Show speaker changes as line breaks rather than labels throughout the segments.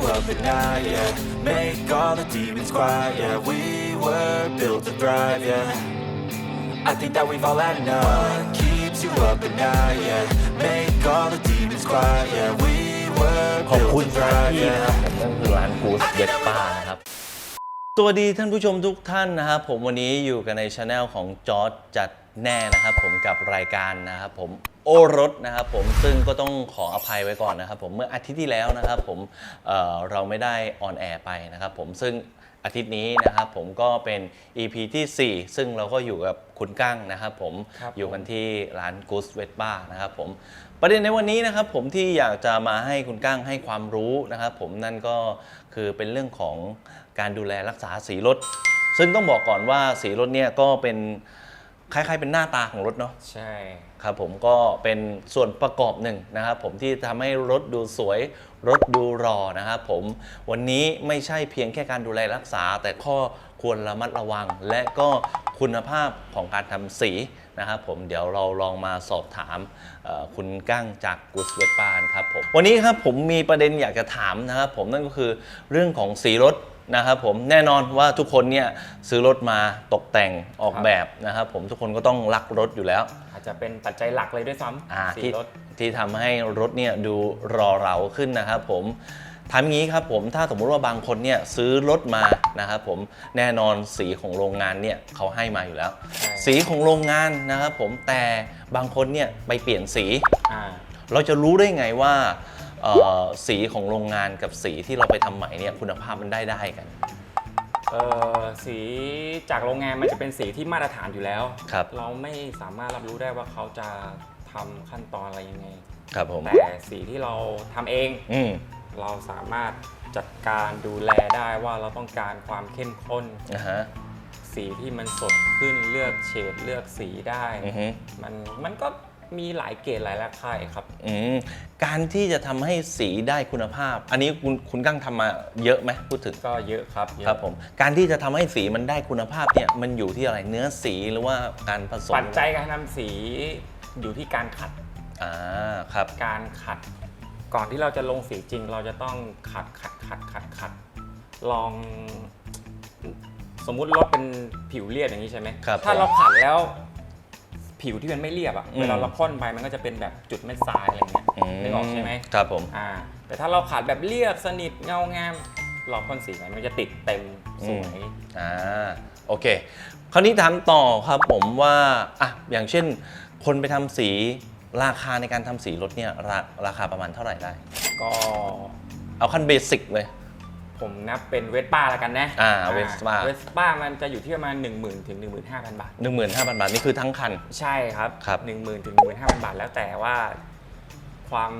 you up at night, yeah. Make all the demons quiet, yeah. We were built to thrive, yeah. I think that we've all had enough. What keeps you up at night, yeah. Make all the demons quiet, yeah. We were
ขอบ
built
คุณ
to
สถาน
thrive,
ที่นะ
yeah.
ครับผมนั่นคือร้านกูสเวสป้านะครับ สวัสดีท่านผู้ชมทุกท่านนะครับ ผมวันนี้อยู่กันในช anel ของจอร์จจัด แน่นะครับผมกับรายการนะครับผมโอรสนะครับผมซึ่งก็ต้องขออภัยไว้ก่อนนะครับผมเมื่ออาทิตย์ที่แล้วนะครับผมเอ่อเราไม่ได้ออนแอร์ไปนะครับผมซึ่งอาทิตย์นี้นะครับผมก็เป็น EP ที่ 4 ซึ่งเราก็อยู่กับคุณกั้งนะครับผม
ครับ
อยู่กันที่ร้านกูสเวสป้านะครับผมประเด็นในวันนี้นะครับผมที่อยากจะมาให้คุณกั้งให้ความรู้นะครับผมนั่นก็คือเป็นเรื่องของการดูแลรักษาสีรถ ซึ่งต้องบอกก่อนว่าสีรถเนี่ยก็เป็น คล้ายๆเป็นหน้าตาของรถเนาะ
ใช่
ครับผมก็เป็นส่วนประกอบหนึ่งนะครับผมที่ทำให้รถดูสวย รถดูรอนะครับผมวันนี้ไม่ใช่เพียงแค่การดูแลรักษา แต่ข้อควรระมัดระวัง และก็คุณภาพของการทำสีนะครับผมเดี๋ยวเราลองมาสอบถามเอ่อคุณกั้งจากกุสเวตปานครับผมวันนี้ครับผมมีประเด็นอยากจะถามนะครับผมนั่นก็คือเรื่องของสีรถ นะครับผมแน่นอนว่าทุกคนเนี่ยซื้อรถมาตกแต่งออกแบบนะครับผมทุกคนก็ต้องรักรถอยู่แล้ว
อาจจะเป็นปัจจัยหลักเลยด้วยซ้
อ่าำ
สี
ที่
รถ
ที่ทำให้รถเนี่ยดูรอเราขึ้นนะครับผมทำอย่างนี้ครับผมถ้าสมมุติว่าบางคนเนี่ยซื้อรถมานะครับผมแน่นอนสีของโรงงานเนี่ยเขาให้มาอยู่แล้ว
ใช่
สีของโรงงานนะครับผมแต่บางคนเนี่ยไปเปลี่ยนสี
อ่า
เราจะรู้ได้ไงว่าเอ่อ สีของโรงงานกับสีที่เราไปทำใหม่เนี่ยคุณภาพมันได้ได้กัน
เอ่อสีจากโรงงานมันจะเป็นสีที่มาตรฐานอยู่แล้ว
ครับ
เราไม่สามารถรับรู้ได้ว่าเขาจะทำขั้นตอนอะไรยังไง
ครับผม
แต่สีที่เราทำเอง
อืม
เราสามารถจัดการดูแลได้ว่าเราต้องการความเข้มข้น
นะฮะ
สีที่มันสดขึ้นเลือกเฉดเลือกสีได้
อือฮึ
มันมันก็ มีหลายเกรดหลายราคาครับ
อืมการที่จะทำให้สีได้คุณภาพ อันนี้คุณคุณกั้งทำมาเยอะไหมพูดถึง
ก็เยอะครับเยอะ
ครับผม การที่จะทำให้สีมันได้คุณภาพเนี่ยมันอยู่ที่อะไรเนื้อสีหรือว่าการผสม
ปัจจัยการทำสีอยู่ที่การขัด
อ่าครับ
การขัด ก่อนที่เราจะลงสีจริง เราจะต้องขัดขัดขัดขัดขัดลอง สมมุติรถเป็นผิวเรียบอย่างนี้ใช่ไหม
ครับ
ถ้า
ผม
เราขัดแล้ว ผิวที่มันไม่เรียบอะ
อืม
เวลาเราพ่นไปมันก็จะเป็นแบบจุดเม็ดทรายอะไรเงี้ยนึกออกใช่ไหม
ครับผม
อ่าแต่ถ้าเราขัดแบบเรียบสนิทเงางามเราพ่นสีไปมันจะติดเต็มสวย
อ่าโอเค คราวนี้ถามต่อครับผมว่าอะอย่างเช่น คนไปทำสีราคาในการทำสีรถเนี่ยราราคาประมาณเท่าไหร่ได้
ก็
เอาขั้นเบสิกเลย
ผมนับเป็นเวสป้าแล้วกันนะ
อ่า Vespa
เวสป้ามันจะอยู่ที่ประมาณ 1 0,000ถึง15,000 บาท
15,000 บาท นี่คือทั้งคัน
ใช่ครับ
ครับ
1 0,000ถึง15,000บาทแล้วแต่ว่า ความ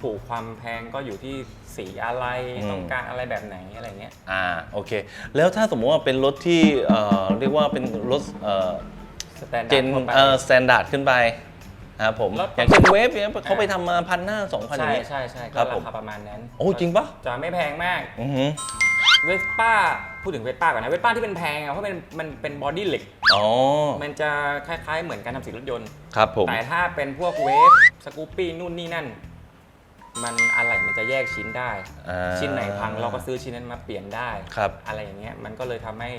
ถูกความแพงก็อยู่ที่สีอะไร
อืม
ต้องการอะไรแบบไหนอะไรเงี้ย
อ่าโอเค แล้วถ้าสมมติว่าเป็นรถที่เอ่อเรียกว่าเป็นรถเอ่อ
สแตนดา
เจ
ร์
น
ดทั่วไป
เอ่อสแตนดาร์ดขึ้นไป นะครับผม
รถ
อย่างเช่นเวฟเนี่ยเขาไปทำมาพันห้าสองพันอ
ใช่
ย่างเงี้ย
ใช่ใช่
ครั
ก็
บผม
ราคาประมาณนั้น
โอ้จริงปะ
จะไม่แพงมาก
อือหือ
เวสป้าพูดถึงเวสป้าก่อนนะเวสป้าที่เป็นแพงอะเพราะมันมันเป็นบอดี้เหล็ก
อ๋อ
มันจะคล้ายๆ เหมือนการทำสีรถยนต์
ครับผม
แต่ถ้าเป็นพวกเวฟสกูปปี้นู่นนี่นั่น มันอะไรมันจะแยกชิ้นได้
อ่า
ชิ้นไหนพังเราก็ซื้อชิ้นนั้นมาเปลี่ยนได้
ครับ
อะไรอย่างเงี้ยมันก็เลยทำให้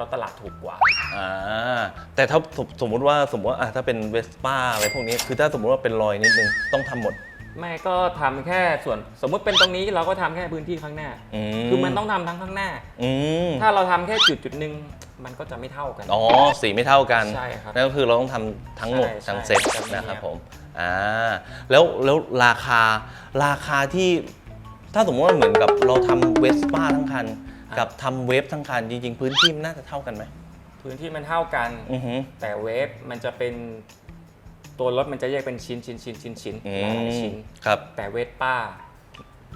รถตลาดถูกกว่า
อ่าแต่ถ้าสมสมมติว่าสมมติว่าอะถ้าเป็นเวสป้าอะไรพวกนี้คือถ้าสมมติว่าเป็นรอยนิดนึงต้องทำหมด
ไม่ก็ทำแค่ส่วนสมมุติเป็นตรงนี้เราก็ทำแค่พื้นที่ข้างหน้า
อืม
คือมันต้องทำทั้งข้างหน้า
อืม
ถ้าเราทำแค่จุดจุดหนึ่งมันก็จะไม่เท่ากัน
อ๋อสีไม่เท่ากัน
ใช่ครับ
นั่นก็คือเราต้องทำทั้งหมด
ใช่
ทั้ง
ใช่
เซ็ต
แบบนี้
นะครับ
ครับ
ผมอ่าแล้วแล้วราคาราคาที่ถ้าสมมติว่าเหมือนกับเราทำเวสป้าทั้งคัน กับทำเวฟทั้งคันจริงๆ พื้นที่มันน่าจะเท่ากันไหม
พื้นที่มันเท่ากัน
อือหือ
แต่เวฟมันจะเป็นตัวรถมันจะแยกเป็นชิ้นชิ้นชิ้นชิ้นชิ้น
อื
หลาย
ม
ชิ้น
ครับ
แต่เวสป้า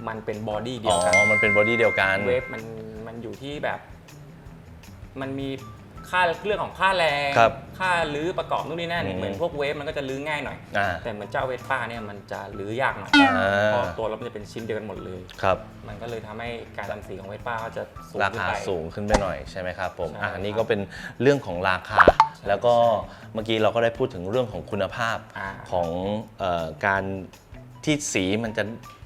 มันเป็นบอดี้เดี
อ๋
ยวกัน
อมันเป็นบอดี้เดียวกัน
เวฟมันมันอยู่ที่แบบ มันมี ค่าเรื่องของค่าแรง
ครับ
ค่ารื้อประกอบนู่นนี่นั่น
อืม
เหมือนพวกเวฟมันก็จะรื้อง่ายหน่อย
อ่า
แต่เหมือนเจ้าเวสป้าเนี่ยมันจะรื้อยากหน่อย
อ่า
เพราะตัวรถมันจะเป็นชิ้นเดียวกันหมดเลย
ครับ
มันก็เลยทำให้การทำสีของเวสป้าก็จะสูง
รา
ขึ้น
คา
ไป
สูงขึ้นไปหน่อยใช่ไหมครับผม
ใช่
อ่า
ครับ
นี่ก็เป็นเรื่องของราคา แล้วก็เมื่อกี้เราก็ได้พูดถึงเรื่องของคุณภาพ
อ่า
ของเออการที่สีมันจะ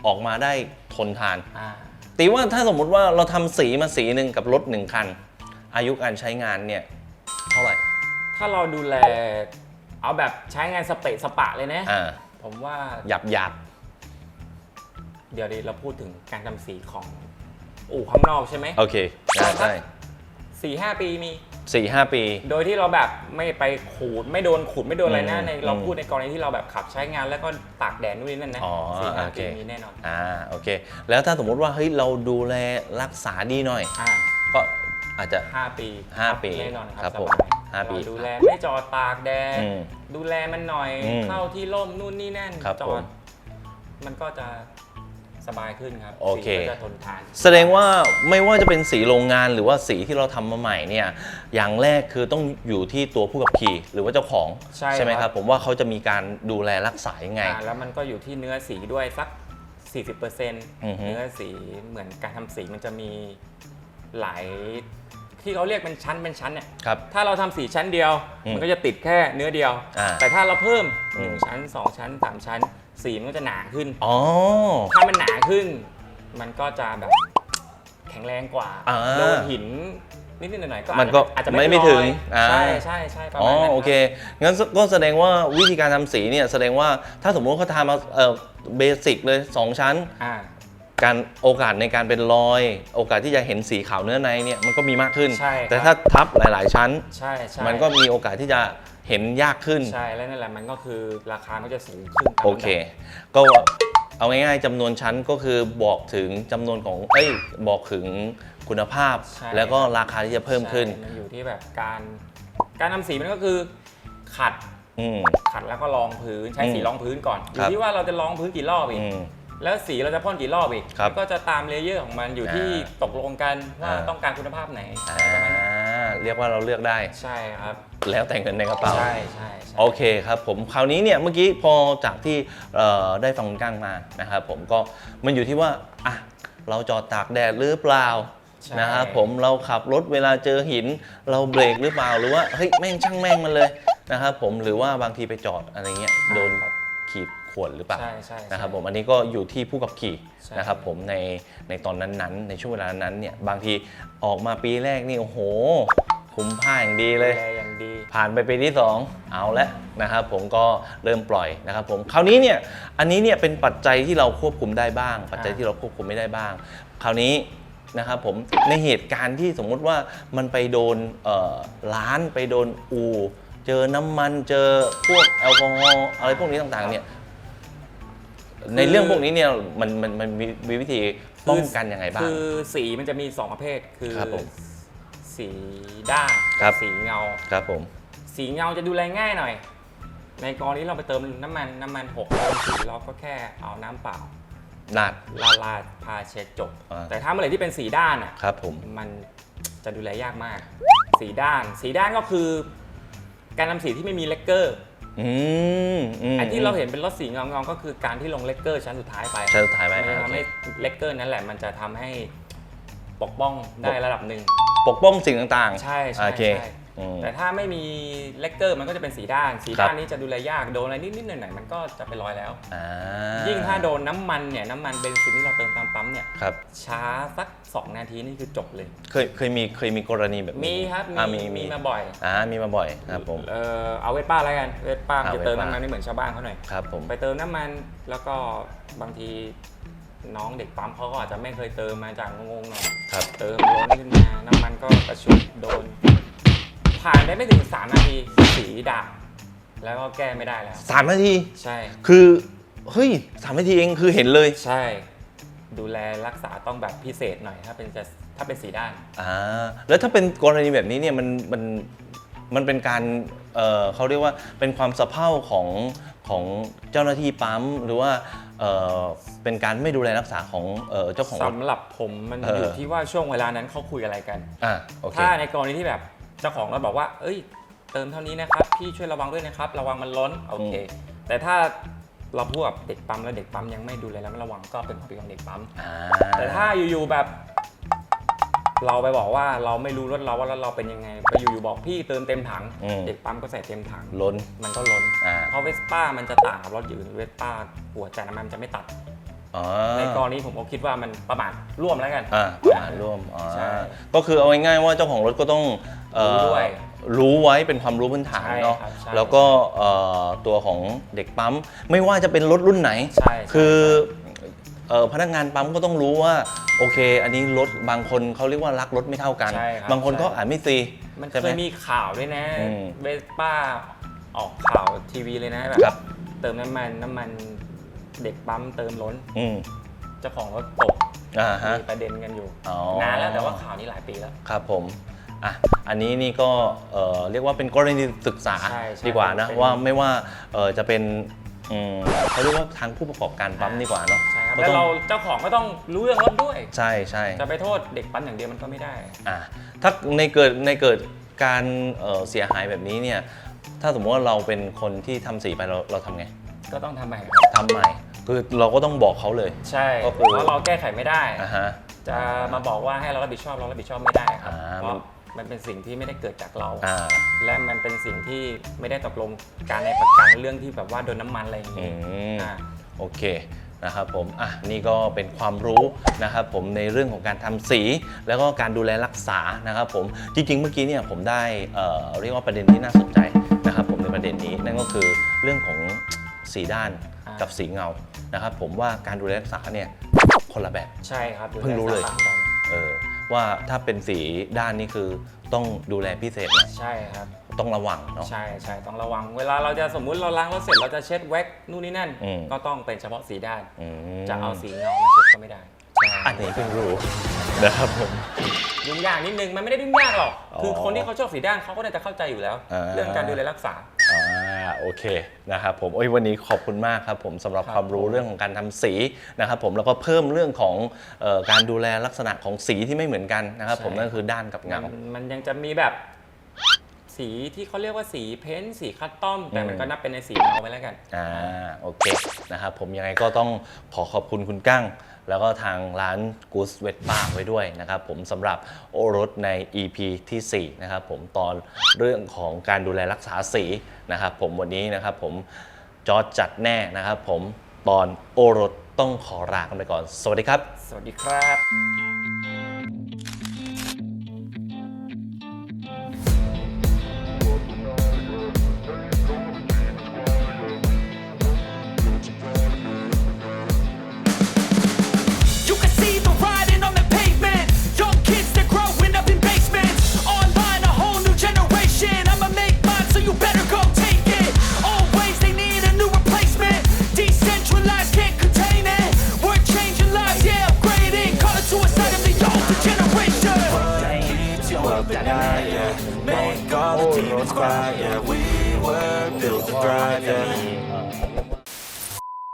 ออกมาได้ทนทาน
อ่า
ตีว่าถ้าสมมุติว่าเราทำสีมาสีหนึ่งกับรถหนึ่งคัน อายุการใช้งานเนี่ยเท่าไหร่
ถ้าเราดูแล เอาแบบใช้งานสเปะสปะเลยนะ
อ่า
ผมว่า
หยับหยับ
เดี๋ยวนี้เราพูดถึงการทำสีของอู่ข้างนอกใช่ไหม
โอเคได้ได้
สี่ห้าปีมี
สี่ห้าปี
โดยที่เราแบบไม่ไปขูดไม่โดนขูดไม่โดนอะไรนะ
อืม
ในเรา
อืม
พูดในกรณีที่เราแบบขับใช้งานแล้วก็ตากแดดนู่นนี่นั่นนะ
อ๋อ
สี่ห้า
โอเค
ปีมีแน่นอน
อ่าโอเค แล้วถ้าสมมุติว่าเฮ้ยเราดูแลรักษาดีหน่อย
อ่า
ก็ อาจจะ
ห้าปี
ห้าปี
แน่นอนค
ครั
รับบส
ผม
บาย
ห้าปี
เราดูแลไม่จอดตากแดด
อืม
ดูแลมันหน่อย
อืม
เข้าที่ร่มนู่นนี่นั่น
ครับ
จอ
ผ
ด
ม
มันก็จะสบายขึ้นครับ
โอเค
สีก็จะทนทาน
แสดงว่าไม่ว่าจะเป็นสีโรงงานหรือว่าสีที่เราทำมาใหม่เนี่ยอย่างแรกคือต้องอยู่ที่ตัวผู้ขับขี่หรือว่าเจ้าของ
ใช่
ไหม
ค
ค
รั
รับ บ ผมว่าเขาจะมีการดูแลรักษายังไง
อ่าแล้วมันก็อยู่ที่เนื้อสีด้วยสัก 40%
อือฮึ
เนื้อสีเหมือนการทำสีมันจะมีหลาย ที่เขาเรียกเป็นชั้นเป็นชั้นเนี่ย
ครับ
ถ้าเราทำสีชั้นเดียว
อืม
มันก็จะติดแค่เนื้อเดียว
อ่า
แต่ถ้าเราเพิ่ม
อืม
1ชั้น2ชั้น3ชั้นสีมันก็จะหนาขึ้น
อ๋อ
ถ้ามันหนาขึ้น มันก็จะแบบแข็งแรงกว่า
อ่า
โดนหินนิดๆหน่อยๆก็
มันก็
อาจจะ
ไม่
ไม่
ไม่
เป็น
ถึ
รงอย
อ่า
ใช่ใช่ใช่ประ
อ๋อ
มาณนั้น
โอเคงั้นก็แสดงว่าวิธีการทำสีเนี่ยแสดงว่าถ้าสมมติว่าเขาทำมาเอ่อเบสิกเลย 2 ชั้น
อ่า
การโอกาสในการเป็นรอย โอกาสที่จะเห็นสีขาวเนื้อในเนี่ยมันก็มีมากขึ้น
ใช่ครับ
แต่ถ้าทับหลาย ๆ ชั้น
ใช่ใช่
มันก็มีโอกาสที่จะเห็นยากขึ้น
ใช่แล้วนั่นแหละมันก็คือราคามันจะสูงขึ้นตาม
โอเค ก็เอาง่ายๆจำนวนชั้นก็คือบอกถึงจำนวนของ เอ้ย บอกถึงคุณภาพ
ใช่
แล้วก็ราคาที่จะเพิ่มขึ้น
ใช่มันอยู่ที่แบบการการทำสีมันก็คือขัด
อืม
ขัดแล้วก็รองพื้นใช้สี
อืม
รองพื้นก่อนอ
ครั
ยู่
บ
ที่ว่าเราจะรองพื้นกี่รอบอีก
อืม
แล้วสีเราจะพ่นกี่รอบอีก
ครับ
มันก็จะตามเลเยอร์ของมันอยู่ที่
อ่า
ตกลงกันว่า
อ่า
ต้องการคุณภาพไหน
อ่าเรียกว่าเราเลือกได้
ใช่ครับ
แล้วแต่เงินในกระเป๋า
ใช่ใช่ใช่
โอเคครับผมคราวนี้เนี่ยเมื่อกี้พอจากที่เอ่อได้ฟังคุณกั้งมานะครับผมก็มันอยู่ที่ว่าอะเราจอดตากแดดหรือเปล่า
ใช่
นะครับผมเราขับรถเวลาเจอหิน เราเบรกหรือเปล่าหรือว่าเฮ้ยแม่งช่างแม่งมันเลยนะครับผมหรือว่าบางทีไปจอดอะไรเงี้ยโดน
ครับ
ขีดข่วนหรือเปล่า
ใช่ใช่ใช่
นะครับผมอันนี้ก็อยู่ที่ผู้ขับขี่
ใช่
นะครับผมในในตอนนั้นๆ ในช่วงเวลานั้นเนี่ยบางทีออกมาปีแรกนี่โอ้โหคุ้มผ้าอย่างดีเลย
ดูแลอย่างดี
ผ่านไปปีที่ 2 เอาละนะครับผมก็เริ่มปล่อยนะครับผมคราวนี้เนี่ยอันนี้เนี่ยเป็นปัจจัยที่เราควบคุมได้บ้าง ปัจจัย
อ่า
ที่เราควบคุมไม่ได้บ้าง คราวนี้นะครับผมในเหตุการณ์ที่สมมุติว่ามันไปโดนเอ่อร้านไปโดนอู่ เจอน้ำมันเจอพวกแอลกอฮอล์อะไรพวกนี้ต่างๆเนี่ยในเรื่องพวกนี้เนี่ยมันมันมันมีมีวิธีป้องกันยังไงบ้าง
คือสีมันจะมี 2 ประเภทคือ
ครับผม
สีด้าน
ครับ
สีเงา
ครับผม
สีเงาจะดูแลง่ายหน่อย ในกรณีเราไปเติมน้ำมันน้ำมันหกเติมสีเราก็แค่เอาน้ำเปล่า
ลาด
ลาดลาดพาเช็ดจบ
อ่า
แต่ถ้าเมื่อไหร่ที่เป็นสีด้านอะ
ครับผม
มันจะดูแลยากมาก สีด้าน สีด้านก็คือ การทำสีที่ไม่มีเลกเกอร์
อืมม
ไอ้ที่เราเห็นเป็นรถสีเงาเงาๆก็คือการที่ลงเลกเกอร์ชั้นสุดท้ายไป
ใช้สุดท้ายไป
มันจะ
อ่าโอ
ทำ
เค
ให้เลกเกอร์นั่นแหละมันจะทำให้ปกป้องได้ระดับหนึ่ง
ปกป้องสิ่งต่างๆ
ใช่ใช่
โอเค
ใช่
อืม
แต่ถ้าไม่มีเลกเกอร์มันก็จะเป็นสีด้าน สี
ครับ
ด้านนี้จะดูแลยากโดนอะไรนิดๆหน่อยๆมันก็จะเป็นรอยแล้ว
อ่า
ยิ่งถ้าโดนน้ำมันเนี่ยน้ำมันเบนซินที่เราเติมตามปั๊มเนี่ย
ครับ
ช้าสัก 2 นาทีนี่คือจบเลย
เคยเคยมีเคยมีกรณีแบบนี้
มีครับ
อ่า
มี
มี
มีมาบ่อย
อ่ามีมาบ่อยครับผม
เออเอาเวสป้าแล้วกันเวสป้า
อ่า
จะเติม
เวสป้า
น้ำมันไม่เหมือนชาวบ้านเขาหน่อย
ครับผม
ไปเติมน้ำมันแล้วก็บางทีน้องเด็กปั๊มเขาก็อาจจะไม่เคยเติมมาจากงงๆหน่อย
ครับ
เติมล้นขึ้นมาน้ำมันก็กระชุบโดน ผ่านได้ไม่ถึง 3 นาที สีด่างแล้วก็แก้ไม่ได้แล้ว
สามนาที
ใช่
คือ เฮ้ยสามนาทีเองคือเห็นเลย
ใช่ ดูแลรักษาต้องแบบพิเศษหน่อยถ้าเป็นจะถ้าเป็นสีด้าน
อ่าแล้วถ้าเป็นกรณีแบบนี้เนี่ยมันมันมันเป็นการเอ่อเขาเรียกว่าเป็นความสะเพร่าของของเจ้าหน้าที่ปั๊ม หรือว่าเอ่อเป็นการไม่ดูแลรักษาของเอ่อเจ้าของรถ
สำหรับผมมัน
เออ
อ
อ
ยู่ที่ว่าช่วงเวลานั้นเขาคุยอะไรกัน
อ่าโอเค
ถ้าในกรณีที่แบบ เจ้าของรถบอกว่า เอ้ย เติมเท่านี้นะครับพี่ช่วยระวังด้วยนะครับ ระวังมันล้นโอเค แต่ถ้าเราพูดกับเด็กปั๊มแล้วเด็กปั๊มยังไม่ดูแลแล้วไม่ระวังก็เป็นความผิดของเด็กปั๊ม
อ่า
แต่ถ้าอยู่ๆแบบ เราไปบอกว่าเราไม่รู้รถเราว่ารถเราเป็นยังไงไปอยู่ๆบอกพี่เติมเต็มถัง
อืม
เด็กปั๊มก็ใส่เต็มถัง
ล้น
มันก็ล้น
อ่า
เพราะเวสป้ามันจะต่างกับรถอื่นเวสป้าหัวจ่ายน้ำมันมันจะไม่ตัด
อ๋อ
ในกรณีผมก็คิดว่ามันประมาทร่วมแล้วกัน
อ่าประมาณร่วมอ๋อ
ใช่
ก็คือเอาง่ายๆว่าเจ้าของรถก็ต้องเอ่อ
รู้ด้วย
รู้ไว้เป็นความรู้พื้นฐาน
ใช่
เนาะ
ครับใช่
แล้วก็เอ่อตัวของเด็กปั๊ม ไม่ว่าจะเป็นรถรุ่นไหน
ใช่ใช่
คือเอ่อพนักงานปั๊มก็ต้องรู้ว่า โอเค อันนี้รถบางคนเขาเรียกว่ารักรถไม่เท่ากัน
ใช่ครับ
บางคนก็
ใช่
อ่านไม่ซี
มัน
ใช่ไห
เคยมีข่าวด้วยนะ
อืม
เวสป้าออกข่าวทีวีเลยนะแบบ
ครับ
เติมน้ำมันน้ำมัน เด็กปั๊มเติมล้น
อืม
เจ้าของรถตก
อ่าฮะ
มีประเด็นกันอยู่
อ๋อ
นานแล้วแต่ว่าข่าวนี้หลายปีแล้ว
ครับผมอะอันนี้นี่ก็เอ่อเรียกว่าเป็นกรณีศึกษา
ใช่ใช่
ดีกว่านะ
เป็น
ว่าไม่ว่าเอ่อจะเป็นอืมเขาเรียกว่าทางผู้ประกอบการปั๊มดีกว่าเนาะ
ใช่ครับ
ก็
แล้ว
ต้อง
เราเจ้าของก็ต้องรู้เรื่องรถด้วย
ใช่ใช่
จะไปโทษเด็กปั๊มอย่างเดียวมันก็ไม่ได้
อะถ้าในเกิดในเกิดการเอ่อเสียหายแบบนี้เนี่ย ถ้าสมมติว่าเราเป็นคนที่ทำสีไปเราเราทำไง
ก็ต้องทำใหม่ครับ
ทำใหม่ คือเราก็ต้องบอกเขาเลย
ใช่
ก็
เพ
คือ
ราะเราแก้ไขไม่ได้
อะฮะ
จะมาบอกว่าให้เรารับผิดชอบเรารับผิดชอบไม่ได้ครับ
อ่า
เพราะมันเป็นสิ่งที่ไม่ได้เกิดจากเรา
อ่า
และมันเป็นสิ่งที่ไม่ได้ตกลงการในประกันเรื่องที่แบบว่าโดนน้ำมันอะไรอย่าง
อื
นี้
ม
อ่า
โอเคนะครับผม อะ นี่ก็เป็นความรู้นะครับผมในเรื่องของการทำสี แล้วก็การดูแลรักษานะครับผม จริงๆ เมื่อกี้เนี่ยผมได้เอ่อเรียกว่าประเด็นที่น่าสนใจนะครับผมในประเด็นนี้นั่นก็คือเรื่องของสีด้าน
อ่ากั
กับสีเงา นะครับผมว่าการดูแลรักษาเนี่ยคนละแบบ
ใช่ครับดูแล
เพิ่งรู้เลย
ต่างกัน
เออว่าถ้าเป็นสีด้านนี่คือต้องดูแลพิเศษหน่อย
ใช่ครับ
ต้องระวังเนาะ
ใช่ใช่ต้องระวัง เวลาเราจะสมมุติเราล้างรถเสร็จเราจะเช็ดแว็กนู่นนี่นั่น
อืม
ก็ต้องเป็นเฉพาะสีด้าน
อืม
จะเอาสีเงามาเช็ดก็ไม่ได้ใช่
อันนี้เพิ่งรู้นะครับผม
ยุ่งยากนิดนึงมันไม่ได้ยุ่งยากหรอก
อ๋อ
คือคนที่เขาชอบสีด้านเขาก็น่าจะเข้าใจอยู่แล้ว
อ่า
เรื่องการดูแลรักษา
อ่า โอเคนะครับผมโอ้ยวันนี้ขอบคุณมากครับผมสำหรับ
ครับ
ความรู้เรื่องของการทำสีนะครับผมแล้วก็เพิ่มเรื่องของเออการดูแลลักษณะของสีที่ไม่เหมือนกันนะครับผมนั่นคือด้านกับเงา
มันมันยังจะมีแบบสีที่เขาเรียกว่าสีเพ้นท์สีคัสตอม แต่มัน
อืม
ก็นับเป็นในสีเงาไปแล้วกัน
อ่าโอเคนะครับผมยังไงก็ต้องขอขอบคุณคุณกั้ง แล้วก็ทางร้านกูสเวทป่าไว้ด้วยนะครับผมสำหรับโอรสใน EP ที่4นะครับผมตอนเรื่องของการดูแลรักษาสีนะครับผมวันนี้นะครับผมจอร์จจัดแน่นะครับผมตอนโอรสต้องขอลากันไปก่อน สวัสดีครับ
สวัสดีครับ